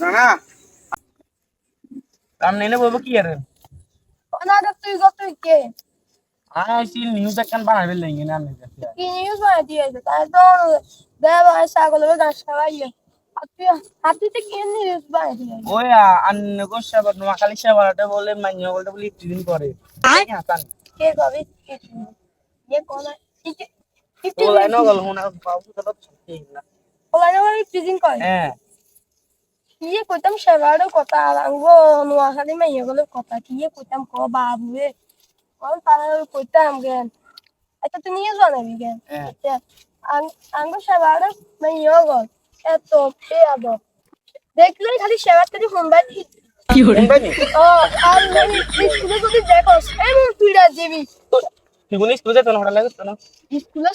না না সামনে এনে বলব কি আর? অনাগত তুই কত কে? নিউজ একখান বানাবে লেগে না আমি কি নিউজ বানাই দিয়েছে তাই তো দেব খাওয়াইয়ে। হাতি হাতিতে কি নিউজ বানাই দিয়েছে ওই আন্ন গো সাবার নোয়াখালী সাবারটা বলে মান্য বলতে বলি ইফতিদিন করে। হাসান। কে কবে? ইয়ে কোন ও লাইনো গল হুনা বাবু তো ঠিক না হ্যাঁ ইয়ে কইতাম সেবারও কথা আঙ্গো নোয়াখালী মাইয়া গেলে কথা কি ইয়ে কইতাম ক বাবুয়ে কোন তারা কইতাম গেন আচ্ছা তুই নিয়ে জানাবি গেন হ্যাঁ আঙ্গো সেবারও মাইয়া গল এত পে আব দেখলে খালি সেবার থেকে হোমবার ও আর মানে স্কুলে যদি দেখো এমন তুইরা দিবি তুই স্কুল যেত না লাগে না? স্কুলে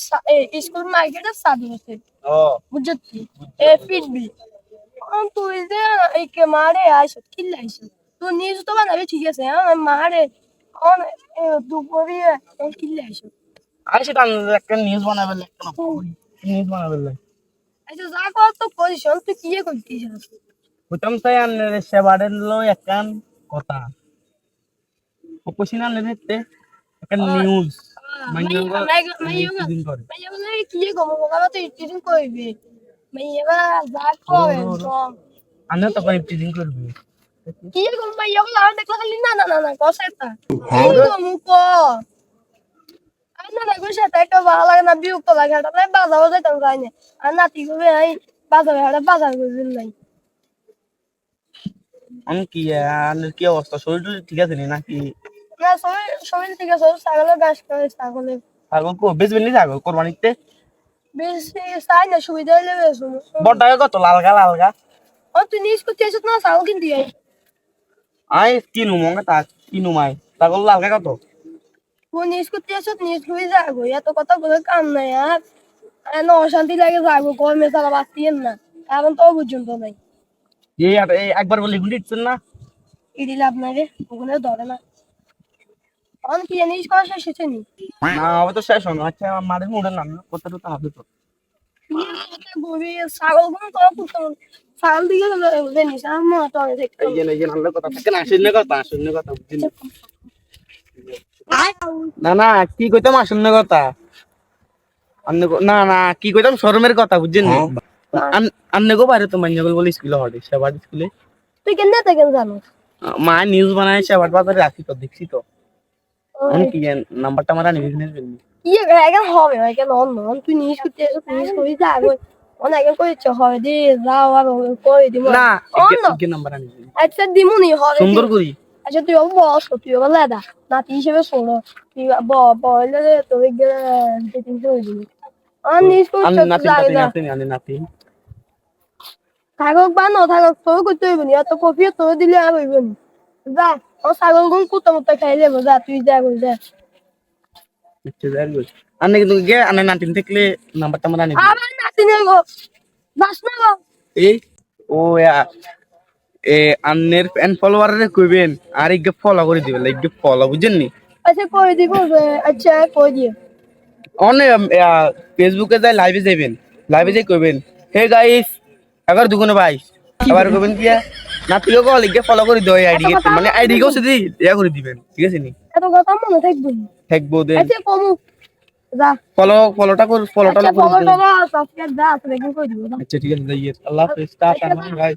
স্কুল মার্কেটে সাদি হচ্ছে ও। বুঝছি। এ ফিটবি তুই যে এই কে মারে আইস কিল্লা আইস। তুই নিজ তো বানাবি ঠিক আছে হ্যাঁ? মারে অন দুপুরে কিল্লা আইস। আইসি তান একটা নিউজ বানাবে না। নিউজ বানাবে লাগে আচ্ছা যা কর তো পজিশন তুই কি করতিস? হইতাম তাই আনলে সেবারের লো একখান কথা। অপসিন দেখতে একটা নিউজ কি করবি মাইয়া যা করে আমিও তখন ইফতিদিন করবি কি গম মাইয়া আর দেখলা খালি না না না না কসেতা মুখ আর না না ভালো লাগে না বিউক্ত লাগে এটা তাই বাজারও যাইতাম যাই না আর নাতি করবে এই বাজারে হাটে বাজার করবেন নাই আমি কি আনের কি অবস্থা শরীর ঠিক আছে নি নাকি না সবাই সবাই ঠিক আছে ছাগলের গাছ করে ছাগলের ছাগল কো বেচবেন নি ছাগল কোরবানিতে? বেশি চাই না সুবিধা হইলে বেশি বড়টাকে কত লালগা লালগা? ও তুই নিজ করতে এসে না ছাগল কিনতে যাই। আই কিনু মঙ্গা তা কিনু মাই ছাগল লালগা কত? নিজ করতে নিজ এত কথা বলে কাম নাই আর। এন অশান্তি লাগে যাব গরমে তারা বাঁচতেন না। কারণ তো পর্যন্ত নাই। এই এই একবার বলে গুলি দিচ্ছেন না? ইডি লাভ নাই রে ওগুলো ধরে না। অন কি জানিস শেষ হয়েছে নি? না হবে তো শেষ হলো। আচ্ছা আমার মারের মুড়ে নাম কত তো হবে তো। ববি ছাগল কোন তো করতে ছাগল দিকে জানিস আমার তো অনেক এই যে এই যে নামলে কথা থাকে না শূন্য কথা শূন্য কথা বুঝছেন না না কি কইতাম শূন্য কথা। না না কি কইতাম শরমের কথা বুঝছেন নি আন্নে গো বাইরে তো মান্যগল বলে স্কুলে হটে সেবার স্কুলে। তুই কেন জানো মা নিউজ বানায় সেবার বাজারে রাখি তো দেখছি তো। কি নাম্বারটা আমার আনি বিজনেস করবি কি এখন হবে এখন অন্য তুই নিজ করতে এসে নিজ যা অনেক এখন করেছে হবে দি যাও আর করে দিব না কি নাম্বার আনি আচ্ছা দিমুনি হবে সুন্দর করি। আচ্ছা তুই বস তুই ও লেদা। নাতি হিসেবে শোনো তুই ব বলে তোর গেলে যেদিন করে দিবি আর নিজ করতে নাতি নাতি নাতি নাতি নাতি। থাকক বা ন থাকক তোর করতে হইব নি এত কফি তোর দিলে আর হইব নি। যা ও ছাগল গুন কুত্তা মুত্তা খাই যাব যা তুই যা কই যা. আন্নে কিন্তু গে আন্নে নাতিন থাকলে নাম্বারটা আমার আনি দিবি। আবার নাতি নে গো যাস না গো। এই ও এ আন্নের ফ্যান ফলোয়ারে কইবেন আর ইগে ফলো করে দিবেন ইগে ফলো বুঝছেন নি? আচ্ছা করে দিব আচ্ছা কই দিয়ে অনে ফেসবুকে যাই লাইভে যাবেন লাইভে যাই কইবেন হে গাইস এগারো দুগুণে বাইশ। আবার কইবেন কি নাতিকে কল ইগে ফলো করে দিও আইডি মানে আইডি কেও যদি ইয়া করে দিবেন ঠিক আছে নি? এত কথা মনে থাকব নি। থাকব দে। আচ্ছা কমু। যা। ফলো ফলোটা কর ফলোটা আচ্ছা করে ফলো সাবস্ক্রাইব যা তুই কই দিব আচ্ছা ঠিক আছে যাইয়ে আল্লাহ হাফেজ টাটা বাই